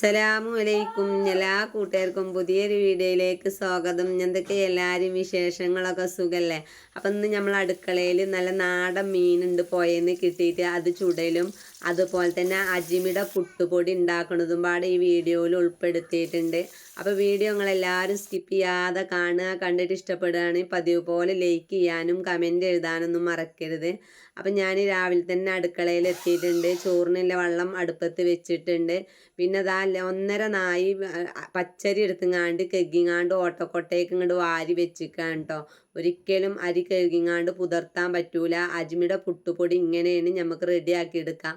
അസ്സലാമു അലൈക്കും എല്ലാ കൂട്ടുകാർക്കും പുതിയൊരു വീഡിയോയിലേക്ക് സ്വാഗതം. എന്തൊക്കെ എല്ലാവരും വിശേഷങ്ങളൊക്കെ സുഖല്ലേ? അപ്പം ഇന്ന് നമ്മൾ അടുക്കളയിൽ നല്ല നാടൻ മീനുണ്ട് പോയെന്ന് കിട്ടിയിട്ട് അത് ചുടലും അതുപോലെ തന്നെ അജിമിയുടെ പുട്ടുപൊടി ഉണ്ടാക്കുന്നതും പാടെ ഈ വീഡിയോയിൽ ഉൾപ്പെടുത്തിയിട്ടുണ്ട്. അപ്പോൾ വീഡിയോ നിങ്ങളെല്ലാവരും സ്കിപ്പ് ചെയ്യാതെ കാണുക കണ്ടിട്ട് ഇഷ്ടപ്പെടുകയാണെങ്കിൽ പതിവ് പോലെ ലൈക്ക് ചെയ്യാനും കമന്റ് എഴുതാനൊന്നും മറക്കരുത്. അപ്പം ഞാൻ രാവിലെ തന്നെ അടുക്കളയിൽ എത്തിയിട്ടുണ്ട്. ചോറിനുള്ള വെള്ളം അടുപ്പത്ത് വെച്ചിട്ടുണ്ട്. പിന്നെ അതാ ഒന്നര നായി പച്ചരി എടുത്തുങ്ങാണ്ട് കെഗിങ്ങാണ്ട് ഓട്ടക്കൊട്ടയ്ക്ക് ഇങ്ങോട്ട് വാരി വെച്ചിക്കാൻ കേട്ടോ. ഒരിക്കലും അരി കഴുകിങ്ങാണ്ട് പുതർത്താൻ പറ്റൂല. അജ്മിയുടെ പുട്ടുപൊടി ഇങ്ങനെയാണ് നമുക്ക് റെഡിയാക്കി എടുക്കാം.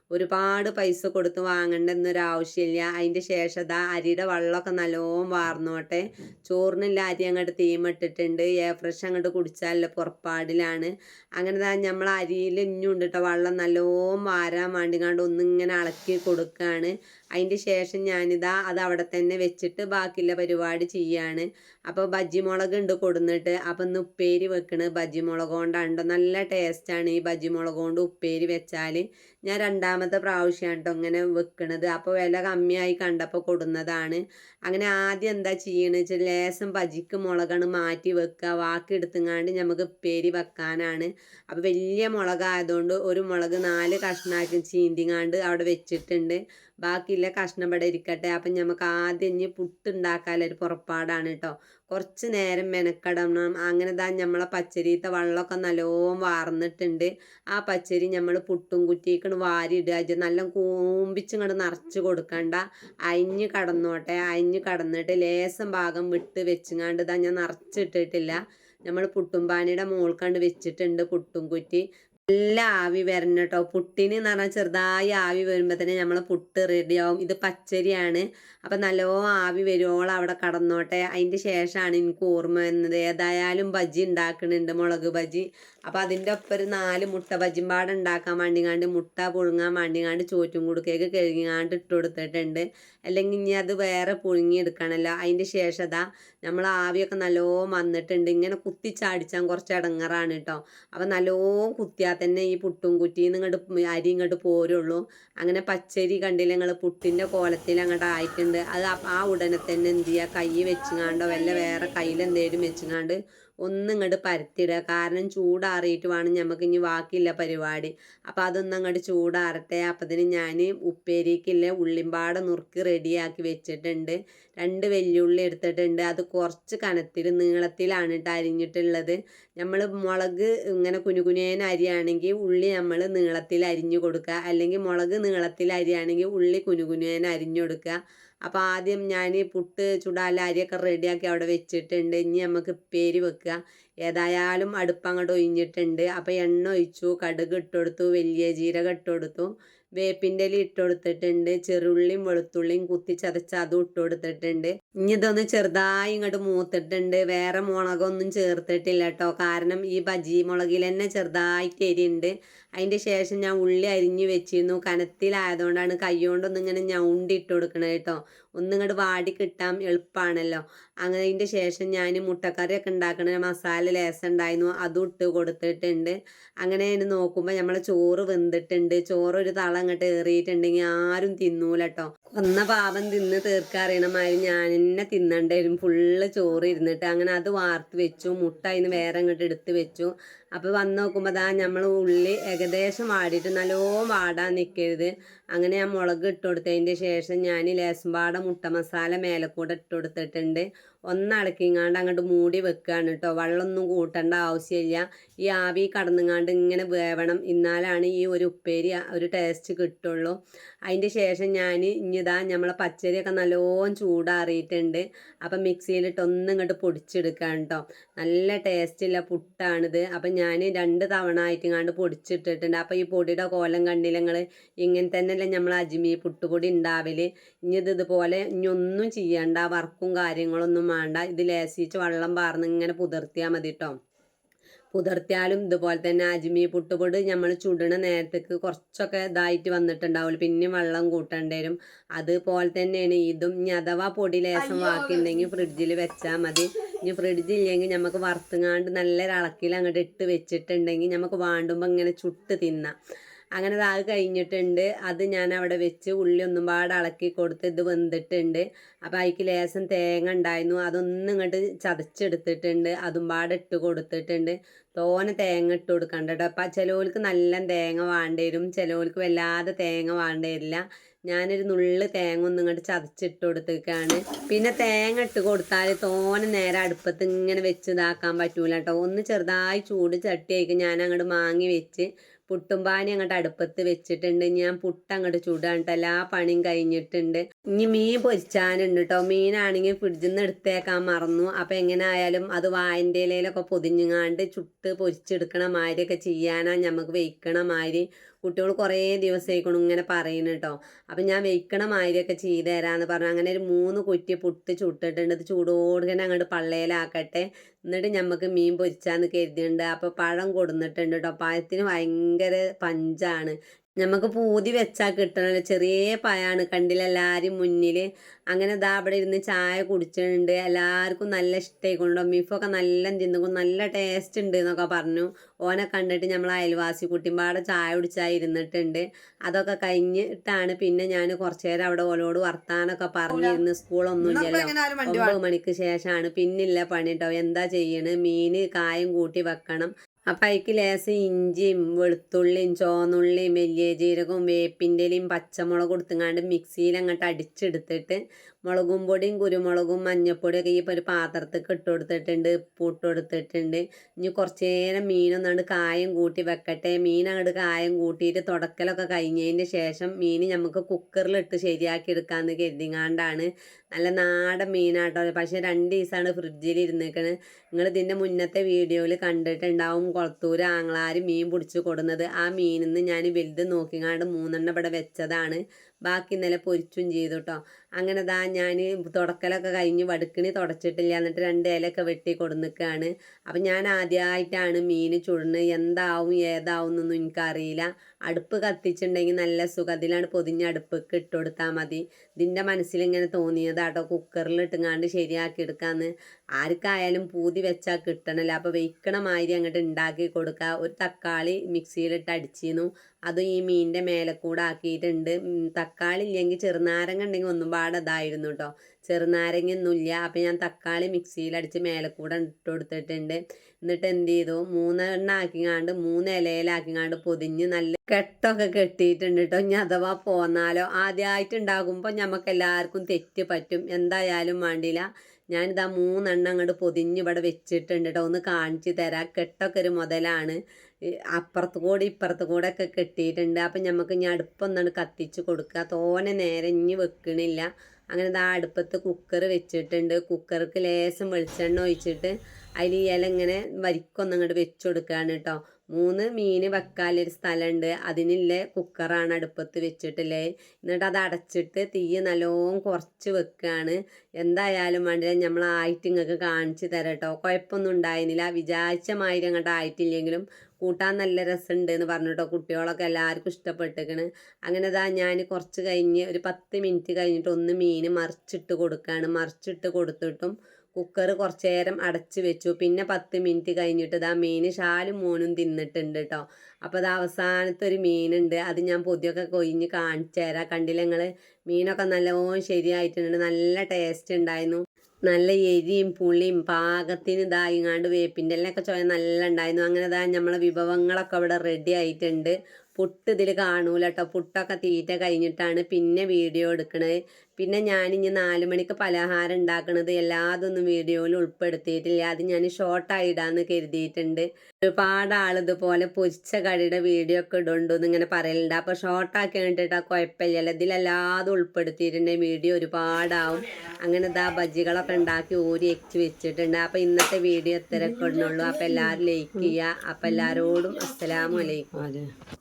ഒരുപാട് പൈസ കൊടുത്ത് വാങ്ങേണ്ട എന്നൊരാവശ്യമില്ല അതിന്റെ ശേഷം ദാ അരിയുടെ വെള്ളമൊക്കെ നല്ലോണം വാർന്നോട്ടെ. ചോറിനുള്ള അരി അങ്ങോട്ട് തീമിട്ടിട്ടുണ്ട്. ഏ ഫ്രഷ് അങ്ങോട്ട് കുടിച്ചാലല്ല പുറപ്പാടിലാണ്. അങ്ങനെ ദാ നമ്മൾ അരിയിൽ ഇഞ്ഞുണ്ട് കേട്ടോ വെള്ളം നല്ലോണം വാരാൻ വേണ്ടിങ്ങാണ്ട് ഒന്നിങ്ങനെ ഇളക്കി കൊടുക്കുകയാണ് അതിന്റെ ശേഷം ഞാനിതാ അത് അവിടെ തന്നെ വെച്ചിട്ട് ബാക്കിയുള്ള പരിപാടി ചെയ്യാണ്. അപ്പോൾ ബജ്ജി മുളക് ഉണ്ട് കൊടുന്നിട്ട്. അപ്പം ഇന്ന് ഉപ്പേരി വെക്കണ്. ബജ്ജി മുളക് കൊണ്ടാണ്ടോ. നല്ല ടേസ്റ്റാണ് ഈ ബജ്ജി മുളക് കൊണ്ട് ഉപ്പേരി വെച്ചാൽ ഞാൻ രണ്ടാമത്തെ പ്രാവശ്യമാണ് കേട്ടോ ഇങ്ങനെ വെക്കണത്. അപ്പോൾ വില കമ്മിയായി കണ്ടപ്പോൾ കൊടുന്നതാണ്. അങ്ങനെ ആദ്യം എന്താ ചെയ്യണമെന്ന് വെച്ചാൽ ലേസം പജിക്ക് മുളകാണ് മാറ്റി വെക്കുക ബാക്കി എടുത്തുങ്ങാണ്ട് നമുക്ക് പേരി വെക്കാനാണ്. അപ്പോൾ വലിയ മുളകായതുകൊണ്ട് ഒരു മുളക് നാല് കഷ്ണാക്കി ചീന്തിങ്ങാണ്ട് അവിടെ വെച്ചിട്ടുണ്ട്. ബാക്കിയുള്ള കഷ്ണം ഇവിടെ ഇരിക്കട്ടെ. അപ്പം നമുക്ക് ആദ്യം ഇനി പുട്ടുണ്ടാക്കാനൊരു പുറപ്പാടാണ് കേട്ടോ കുറച്ച് നേരം മെനക്കെടണം. അങ്ങനെ താ നമ്മളെ പച്ചരിത്തെ വെള്ളമൊക്കെ നല്ലോം വാർന്നിട്ടുണ്ട്. ആ പച്ചരി നമ്മൾ പുട്ടും കുറ്റിക്കണ് വാരിയിടുക. അത് നല്ല കൂമ്പിച്ചിങ്ങോട്ട് നിറച്ച് കൊടുക്കണ്ട. അയിഞ്ഞ് കടന്നോട്ടെ. അയിഞ്ഞ് കടന്നിട്ട് ലേസം ഭാഗം വിട്ട് വെച്ചുങ്ങാണ്ട് ഇതാ ഞാൻ നിറച്ചിട്ടിട്ടില്ല. നമ്മൾ പുട്ടുംപാനിയുടെ മോൾക്കണ്ട് വെച്ചിട്ടുണ്ട് പുട്ടും കുറ്റി. നല്ല ആവി വരണം കേട്ടോ പുട്ടിന് എന്ന് പറഞ്ഞാൽ ചെറുതായി ആവി വരുമ്പോൾ തന്നെ നമ്മളെ പുട്ട് റെഡിയാവും ഇത് പച്ചരിയാണ്. അപ്പം നല്ലോ ആവി വരുവോളം അവിടെ കടന്നോട്ടെ. അതിന്റെ ശേഷമാണ് എനിക്ക് ഓർമ്മ വന്നത് ഏതായാലും ബജി ഉണ്ടാക്കുന്നുണ്ട് മുളക് ബജി അപ്പം അതിന്റെ ഒപ്പം ഒരു നാല് മുട്ട ബജ്ജിമ്പാട് ഉണ്ടാക്കാൻ വേണ്ടിങ്ങാണ്ട് മുട്ട പുഴുങ്ങാൻ വേണ്ടിങ്ങാണ്ട് ചോറ്റും കുടുക്കേക്ക് കഴുകിങ്ങാണ്ട് ഇട്ട് കൊടുത്തിട്ടുണ്ട്. അല്ലെങ്കിൽ ഇനി അത് വേറെ പുഴുങ്ങി എടുക്കണമല്ലോ അതിന്റെ ശേഷം നമ്മൾ ആവിയൊക്കെ നല്ലോ വന്നിട്ടുണ്ട്. ഇങ്ങനെ കുത്തിച്ചാടിച്ചാൽ കുറച്ച് ഇടങ്ങറാണ് കേട്ടോ അപ്പം നല്ലോ കുത്തിയാൽ തന്നെ ഈ പുട്ടും കുറ്റിന്ന് ഇങ്ങോട്ട് അരി ഇങ്ങോട്ട് പോരുള്ളൂ. അങ്ങനെ പച്ചരി കണ്ടില്ല നിങ്ങൾ പുട്ടിന്റെ കോലത്തിൽ അങ്ങോട്ട് ആയിട്ടുണ്ട്. അത് ആ- ആ ഉടനെ തന്നെ എന്ത് ചെയ്യുക കൈ വെച്ചുങ്ങാണ്ടോ? വല്ല വേറെ കയ്യിൽ എന്തേലും വെച്ചുങ്ങാണ്ട് ഒന്ന് ഇങ്ങോട്ട് പരത്തിടുക കാരണം ചൂടാറിയിട്ട് വേണം നമുക്ക് ഇനി ബാക്കിയില്ല പരിപാടി. അപ്പോൾ അതൊന്നും അങ്ങോട്ട് ചൂടാറട്ടെ. അപ്പത്തിന് ഞാൻ ഉപ്പേരിക്കില്ല ഉള്ളിമ്പാട നുറുക്കി റെഡിയാക്കി വെച്ചിട്ടുണ്ട്. രണ്ട് വെല്ലുള്ളി എടുത്തിട്ടുണ്ട്. അത് കുറച്ച് കനത്തിൽ നീളത്തിലാണ് കേട്ടോ അരിഞ്ഞിട്ടുള്ളത്. നമ്മൾ മുളക് ഇങ്ങനെ കുനുകുനേന അരിയാണെങ്കിൽ ഉള്ളി നമ്മൾ നീളത്തിൽ അരിഞ്ഞു കൊടുക്കുക അല്ലെങ്കിൽ മുളക് നീളത്തിൽ അരിയാണെങ്കിൽ ഉള്ളി കുനുകുനേന അരിഞ്ഞു കൊടുക്കുക അപ്പോൾ ആദ്യം ഞാൻ പുട്ട് ചുടാല അരിയൊക്കെ റെഡിയാക്കി അവിടെ വെച്ചിട്ടുണ്ട്. ഇനി നമുക്ക് ഉപ്പേരി വെക്കുക. ഏതായാലും അടുപ്പ് അങ്ങോട്ട് ഒഴിഞ്ഞിട്ടുണ്ട്. അപ്പോൾ എണ്ണ ഒഴിച്ചു കടുക് ഇട്ട് കൊടുത്തു വലിയ ജീരകം ഇട്ട് കൊടുത്തു. വേപ്പിന്റെ ഇല ഇട്ട് കൊടുത്തിട്ടുണ്ട് ചെറുള്ളിയും വെളുത്തുള്ളിയും കുത്തി ചതച്ച് അതും ഇട്ട് കൊടുത്തിട്ടുണ്ട് ഇനി ഇതൊന്ന് ചെറുതായി ഇങ്ങോട്ട് മൂത്തിട്ടുണ്ട്. വേറെ മുളകൊന്നും ചേർത്തിട്ടില്ല കേട്ടോ. കാരണം ഈ ബജി മുളകിൽ തന്നെ ചെറുതായിട്ട് എരിയുണ്ട്. അതിന്റെ ശേഷം ഞാൻ ഉള്ളി അരിഞ്ഞ് വെച്ചിരുന്നു. കനത്തിലായതുകൊണ്ടാണ് കൈ കൊണ്ടൊന്നും ഇങ്ങനെ ഞാൻ ഉണ്ടിട്ട് കൊടുക്കണത് കേട്ടോ. ഒന്നിങ്ങോട്ട് വാടി കിട്ടാൻ എളുപ്പമാണല്ലോ അങ്ങനെ അതിന്റെ ശേഷം ഞാൻ മുട്ടക്കറി ഒക്കെ ഉണ്ടാക്കണ മസാല ലേസം ഉണ്ടായിരുന്നു. അതും ഇട്ട് കൊടുത്തിട്ടുണ്ട്. അങ്ങനെ അതിന് നോക്കുമ്പോൾ നമ്മളെ ചോറ് വെന്തിട്ടുണ്ട്. ചോറ് ഒരു തള അങ്ങോട്ട് ഏറിയിട്ടുണ്ടെങ്കിൽ ആരും തിന്നൂല കേട്ടോ കൊന്ന പാപം തിന്ന് തീർക്കറിയണ മാതിരി ഞാൻ തന്നെ തിന്നണ്ടായിരുന്നു ഫുള്ള് ചോറ് ഇരുന്നിട്ട് അങ്ങനെ അത് വാർത്ത് വെച്ചു മുട്ട അതിന് വേറെ അങ്ങോട്ട് എടുത്ത് വെച്ചു. അപ്പോൾ വന്ന് നോക്കുമ്പോൾ അതാ നമ്മൾ ഉള്ളി ഏകദേശം വാടിയിട്ട് നല്ലോണം വാടാൻ നിൽക്കരുത് അങ്ങനെ ഞാൻ മുളക് ഇട്ട് കൊടുത്തതിന്റെ ശേഷം ഞാൻ ലേസമ്പാട മുട്ട മസാല മേലെ കൂടെ ഇട്ട് കൊടുത്തിട്ടുണ്ട്. ഒന്നടക്കിങ്ങാണ്ട് അങ്ങോട്ട് മൂടി വെക്കുകയാണ് കേട്ടോ. വെള്ളമൊന്നും കൂട്ടേണ്ട ആവശ്യമില്ല. ഈ ആവി കടന്നുങ്ങാണ്ട് ഇങ്ങനെ വേവണം. ഇന്നാലാണ് ഈ ഒരു ഉപ്പേരി ഒരു ടേസ്റ്റ് കിട്ടുള്ളൂ. അതിന്റെ ശേഷം ഞാൻ ഇനിതാ നമ്മളെ പച്ചരിയൊക്കെ നല്ലോണം ചൂടാറിയിട്ടുണ്ട്. അപ്പം മിക്സിയിലിട്ട് ഒന്നും ഇങ്ങോട്ട് പൊടിച്ചെടുക്കാം കേട്ടോ. നല്ല ടേസ്റ്റുള്ള പുട്ടാണിത്. അപ്പം ഞാൻ രണ്ട് തവണ ആയിട്ടിങ്ങാണ്ട് പൊടിച്ചിട്ടിട്ടുണ്ട്. അപ്പം ഈ പൊടിയുടെ കോലം കണ്ടില്ല നിങ്ങൾ ഇങ്ങനെ തന്നെയല്ലേ നമ്മൾ അജ്മീ പുട്ടുപൊടി ഉണ്ടാവൽ. ഇനി ഇത് ഇതുപോലെ ഇനി ഒന്നും ചെയ്യണ്ട വർക്കും കാര്യങ്ങളൊന്നും വേണ്ട. ഇത് ലേശിച്ച് വെള്ളം പാർന്ന് ഇങ്ങനെ പുതിർത്തിയാൽ മതി കേട്ടോ പുതിർത്തിയാലും ഇതുപോലെ തന്നെ അജ്മി പുട്ടുപൊടി നമ്മൾ ചുടണ നേരത്തേക്ക് കുറച്ചൊക്കെ ഇതായിട്ട് വന്നിട്ടുണ്ടാവുള്ളൂ. പിന്നെ വെള്ളം കൂട്ടേണ്ടി വരും. അതുപോലെ തന്നെയാണ് ഇതും. ഇനി അഥവാ പൊടി ലേശം വാക്കിണ്ടെങ്കിൽ ഫ്രിഡ്ജിൽ വെച്ചാൽ മതി. ഇനി ഫ്രിഡ്ജ് ഇല്ലെങ്കിൽ നമുക്ക് വറുത്തുങ്ങാണ്ട് നല്ല ഇളക്കിൽ അങ്ങോട്ട് ഇട്ട് വെച്ചിട്ടുണ്ടെങ്കിൽ നമുക്ക് വാണ്ടുമ്പോൾ ഇങ്ങനെ ചുട്ട് തിന്നാം. അങ്ങനെ അത് കഴിഞ്ഞിട്ടുണ്ട്. അത് ഞാൻ അവിടെ വെച്ച് ഉള്ളി ഒന്നും പാടെ ഇളക്കി കൊടുത്ത് ഇത് വെന്തിട്ടുണ്ട്. അപ്പം അതിക്ക് ലേശം തേങ്ങ ഉണ്ടായിരുന്നു. അതൊന്നും ഇങ്ങോട്ട് ചതച്ചെടുത്തിട്ടുണ്ട്. അതും പാടെ ഇട്ട് കൊടുത്തിട്ടുണ്ട്. തോനെ തേങ്ങ ഇട്ട് കൊടുക്കണ്ട കേട്ടോ അപ്പം ചിലവർക്ക് നല്ല തേങ്ങ വേണ്ടി വരും. ചിലവർക്ക് വല്ലാതെ തേങ്ങ വേണ്ടി വരില്ല. ഞാനൊരു നുള്ളു തേങ്ങ ഒന്നും ഇങ്ങോട്ട് ചതച്ചിട്ട് കൊടുത്തേക്കാണ്. പിന്നെ തേങ്ങ ഇട്ട് കൊടുത്താൽ തോനെ നേരെ അടുപ്പത്ത് ഇങ്ങനെ വെച്ച് ഇതാക്കാൻ പറ്റൂല കേട്ടോ ഒന്ന് ചെറുതായി ചൂട് ചട്ടിയായിരിക്കും ഞാൻ അങ്ങോട്ട് മാങ്ങി വെച്ച് പുട്ടും പാനി അങ്ങോട്ട് അടുപ്പത്ത് വെച്ചിട്ടുണ്ട്. ഞാൻ പുട്ട് അങ്ങോട്ട് ചൂടാണ് കേട്ടോ എല്ലാ പണിയും കഴിഞ്ഞിട്ടുണ്ട്. ഇനി മീൻ പൊരിച്ചാനുണ്ട് കേട്ടോ മീനാണെങ്കിൽ ഫ്രിഡ്ജിൽ നിന്ന് എടുത്തേക്കാൻ മറന്നു. അപ്പം എങ്ങനെ ആയാലും അത് വായന്റെ ഇലയിലൊക്കെ പൊതിഞ്ഞുങ്ങാണ്ട് ചുട്ട് പൊരിച്ചെടുക്കണ മാതിരിയൊക്കെ ചെയ്യാനാ നമുക്ക് വെയ്ക്കണ മാതിരി കുട്ടികൾ കുറേ ദിവസമായിക്കണം ഇങ്ങനെ പറയുന്നു കേട്ടോ അപ്പം ഞാൻ വെയ്ക്കണ മാതിരിയൊക്കെ ചെയ്ത് തരാമെന്ന് പറഞ്ഞു. അങ്ങനെ ഒരു മൂന്ന് കുറ്റി പുട്ട് ചുട്ടിട്ടുണ്ട്. ഇത് ചൂടോടെ തന്നെ അങ്ങോട്ട് പള്ളയിലാക്കട്ടെ എന്നിട്ട് നമുക്ക് മീൻ പൊരിച്ചാന്ന് കരുതിയിട്ടുണ്ട് അപ്പോൾ പഴം കൊടുന്നിട്ടുണ്ട് കേട്ടോ പഴത്തിന് ഭയങ്കര പഞ്ചാണ്. നമുക്ക് പൂതി വെച്ചാൽ കിട്ടണല്ലോ. ചെറിയ പഴമാണ് കണ്ടില്ല എല്ലാവരും മുന്നിൽ. അങ്ങനെ ഇതാ അവിടെ ഇരുന്ന് ചായ കുടിച്ചിട്ടുണ്ട്. എല്ലാവർക്കും നല്ല ഇഷ്ടമായിക്കൊണ്ടോ മീഫൊക്കെ നല്ല തിന്നുകൊണ്ട് നല്ല ടേസ്റ്റ് ഉണ്ട് എന്നൊക്കെ പറഞ്ഞു. ഓനെ കണ്ടിട്ട് നമ്മൾ അയൽവാസി കുട്ടിമ്പാടെ ചായ കുടിച്ചാൽ ഇരുന്നിട്ടുണ്ട്. അതൊക്കെ കഴിഞ്ഞിട്ടാണ് പിന്നെ ഞാൻ കുറച്ചു നേരം അവിടെ ഓലോട് വർത്താനൊക്കെ പറഞ്ഞിരുന്ന്. സ്കൂളൊന്നും ഇല്ലല്ലോ. ഒമ്പത് മണിക്ക് ശേഷമാണ് പിന്നില്ല പണി കേട്ടോ എന്താ ചെയ്യണേ? മീൻ കായം കൂട്ടി വെക്കണം. അപ്പം അതിക്ക് ലേശം ഇഞ്ചിയും വെളുത്തുള്ളിയും ചുവന്നുള്ളിയും വലിയ ജീരകവും വേപ്പിന്റെ ഇലയും പച്ചമുളക് കൊടുത്തുങ്ങാണ്ട് മിക്സിയിൽ അങ്ങോട്ട് അടിച്ചെടുത്തിട്ട് മുളകും പൊടിയും കുരുമുളകും മഞ്ഞപ്പൊടിയൊക്കെ ഈ ഒരു പാത്രത്തേക്ക് ഇട്ട് കൊടുത്തിട്ടുണ്ട് ഉപ്പ് ഇട്ട് കൊടുത്തിട്ടുണ്ട്. ഇനി കുറച്ച് നേരം മീനൊന്നാണ്ട് കായം കൂട്ടി വെക്കട്ടെ. മീൻ അങ്ങോട്ട് കായം കൂട്ടിയിട്ട് തുടക്കലൊക്കെ കഴിഞ്ഞതിന് ശേഷം മീൻ നമുക്ക് കുക്കറിലിട്ട് ശരിയാക്കി എടുക്കാമെന്ന് കരുതിങ്ങാണ്ടാണ്. നല്ല നാടൻ മീനാട്ടോ പക്ഷേ രണ്ട് ദിവസമാണ് ഫ്രിഡ്ജിൽ ഇരുന്നേക്കണ്. നിങ്ങൾ ഇതിന്റെ മുന്നത്തെ വീഡിയോയിൽ കണ്ടിട്ടുണ്ടാവും കുളത്തൂർ ആങ്ങളാർ മീൻ പിടിച്ച് കൊടുന്നത്. ആ മീനിൽ നിന്ന് ഞാൻ വലുത് നോക്കിങ്ങാണ്ട് മൂന്നെണ്ണം ഇവിടെ വെച്ചതാണ്. ബാക്കി ഇന്നലെ പൊരിച്ചും ചെയ്തു കേട്ടോ അങ്ങനെ ദാ ഞാൻ തുടക്കലൊക്കെ കഴിഞ്ഞ് വടുക്കിണി തുടച്ചിട്ടില്ല. എന്നിട്ട് രണ്ട് ഇലയൊക്കെ വെട്ടി കൊടുന്നിക്കുകയാണ് അപ്പം ഞാൻ ആദ്യമായിട്ടാണ് മീൻ ചുടുന്നത്. എന്താവും ഏതാവും എന്നൊന്നും എനിക്കറിയില്ല. അടുപ്പ് കത്തിച്ചിട്ടുണ്ടെങ്കിൽ നല്ല സുഖം. അതിലാണ് പൊതിഞ്ഞ് അടുപ്പൊക്കെ ഇട്ട് കൊടുത്താൽ മതി. ഇതിന്റെ മനസ്സിലിങ്ങനെ തോന്നിയതാട്ടോ. കുക്കറിൽ ഇട്ടുങ്ങാണ്ട് ശരിയാക്കി എടുക്കാമെന്ന് ആർക്കായാലും പൂതി വെച്ചാൽ കിട്ടണല്ലോ. അപ്പോൾ വെയ്ക്കണ മാതിരി അങ്ങോട്ട് ഉണ്ടാക്കി കൊടുക്കുക ഒരു തക്കാളി മിക്സിയിലിട്ട് അടിച്ചിരുന്നു. അതും ഈ മീനിന്റെ മേലെ കൂടെ ആക്കിയിട്ടുണ്ട്. തക്കാളി ഇല്ലെങ്കിൽ ചെറുനാരങ്ങ ഉണ്ടെങ്കിൽ ഒന്നും പാടെ ഇതായിരുന്നു കേട്ടോ ചെറുനാരങ്ങ ഒന്നുമില്ല അപ്പം ഞാൻ തക്കാളി മിക്സിയിലടിച്ച് മേലെ കൂടെ ഇട്ട് കൊടുത്തിട്ടുണ്ട് എന്നിട്ട് എന്ത് ചെയ്തു മൂന്നെണ്ണ ആക്കിങ്ങാണ്ട് മൂന്ന് ഇലയിലാക്കിങ്ങാണ്ട് പൊതിഞ്ഞ് നല്ല കെട്ടൊക്കെ കെട്ടിയിട്ടുണ്ട് കേട്ടോ ഇനി അഥവാ പോന്നാലോ ആദ്യമായിട്ട് ഉണ്ടാകുമ്പോൾ നമുക്ക് എല്ലാവർക്കും തെറ്റ് പറ്റും. എന്തായാലും വേണ്ടില്ല ഞാനിതാ മൂന്നെണ്ണം അങ്ങോട്ട് പൊതിഞ്ഞ് ഇവിടെ വെച്ചിട്ടുണ്ട് കേട്ടോ ഒന്ന് കാണിച്ചു തരാം. കെട്ടൊക്കെ ഒരു മുതലാണ്. അപ്പുറത്ത് കൂടെ ഇപ്പുറത്ത് കൂടെ ഒക്കെ കെട്ടിയിട്ടുണ്ട്. അപ്പം നമുക്ക് ഇനി അടുപ്പൊന്നാണ് കത്തിച്ച് കൊടുക്കുക തോനെ നേരം ഇനി വെക്കണില്ല. അങ്ങനെ ഇതാ അടുപ്പത്ത് കുക്കർ വെച്ചിട്ടുണ്ട്. കുക്കർക്ക് ലേശം വെളിച്ചെണ്ണ ഒഴിച്ചിട്ട് അതിൽ ഇല ഇങ്ങനെ വരിക്കൊന്നും അങ്ങോട്ട് വെച്ച് കൊടുക്കുകയാണ് കേട്ടോ മൂന്ന് മീൻ വെക്കാനൊരു സ്ഥലമുണ്ട് അതിനുള്ള കുക്കറാണ് അടുപ്പത്ത് വെച്ചിട്ടില്ലേ. എന്നിട്ട് അത് അടച്ചിട്ട് തീ നല്ലോം കുറച്ച് വെക്കുകയാണ് എന്തായാലും വേണ്ടില്ല. നമ്മളായിട്ട് നിങ്ങൾക്ക് കാണിച്ചു തരാം കുഴപ്പമൊന്നും ഉണ്ടായിരുന്നില്ല. വിചാരിച്ച മാതിരി അങ്ങോട്ട് ആയിട്ടില്ലെങ്കിലും കൂട്ടാൻ നല്ല രസമുണ്ട് എന്ന് പറഞ്ഞിട്ടോ കുട്ടികളൊക്കെ എല്ലാവർക്കും ഇഷ്ടപ്പെട്ടിരിക്കണ്. അങ്ങനെ ഇതാ ഞാൻ കുറച്ച് കഴിഞ്ഞ് ഒരു പത്ത് മിനിറ്റ് കഴിഞ്ഞിട്ട് ഒന്ന് മീൻ മറിച്ചിട്ട് കൊടുക്കുകയാണ് മറിച്ചിട്ട് കൊടുത്തിട്ടും കുക്കർ കുറച്ച് നേരം അടച്ച് വെച്ചു. പിന്നെ പത്ത് മിനിറ്റ് കഴിഞ്ഞിട്ട് ഇതാ മീൻ ഷാലും മോനും തിന്നിട്ടുണ്ട് കേട്ടോ അപ്പോൾ അത് അവസാനത്തെ ഒരു മീനുണ്ട് അത് ഞാൻ പൊതിയൊക്കെ കൊയിഞ്ഞ് കാണിച്ചു തരാം. കണ്ടില്ല നിങ്ങൾ മീനൊക്കെ നല്ലോണം ശരിയായിട്ടുണ്ട്. നല്ല ടേസ്റ്റ് ഉണ്ടായിരുന്നു. നല്ല എരിയും പുളിയും പാകത്തിന് ഇതായിങ്ങാണ്ട് വേപ്പിന്റെ എല്ലാം ഒക്കെ ചോയ നല്ല ഉണ്ടായിരുന്നു. അങ്ങനെ ഇതാ നമ്മളെ വിഭവങ്ങളൊക്കെ അവിടെ റെഡി ആയിട്ടുണ്ട്. പുട്ട് ഇതിൽ കാണൂല കേട്ടോ പുട്ടൊക്കെ തീറ്റ കഴിഞ്ഞിട്ടാണ് പിന്നെ വീഡിയോ എടുക്കണത് പിന്നെ ഞാനിനി നാല് മണിക്ക് പലഹാരം ഉണ്ടാക്കണത് എല്ലാതൊന്നും വീഡിയോയിൽ ഉൾപ്പെടുത്തിയിട്ടില്ല. അത് ഞാൻ ഷോർട്ടായി ഇടാന്ന് കരുതിയിട്ടുണ്ട്. ഒരുപാട് ആൾ ഇതുപോലെ പൊരിച്ച കടിയുടെ വീഡിയോ ഒക്കെ ഇടുണ്ടോ എന്ന് ഇങ്ങനെ പറയലുണ്ട്. അപ്പോൾ ഷോർട്ടാക്കി കണ്ടിട്ട് കുഴപ്പമില്ലല്ലോ. ഇതിലെല്ലാതും ഉൾപ്പെടുത്തിയിട്ടുണ്ട്. വീഡിയോ ഒരുപാടാവും. അങ്ങനെ ഇതാ ബജ്ജികളൊക്കെ ഉണ്ടാക്കി ഊരി എച്ച് വെച്ചിട്ടുണ്ട്. അപ്പോൾ ഇന്നത്തെ വീഡിയോ ഇത്രയൊക്കെ ഇടുന്നുള്ളൂ അപ്പോൾ എല്ലാവരും ലൈക്ക് ചെയ്യുക. അപ്പോൾ എല്ലാവരോടും അസ്സലാമു അലൈക്കും.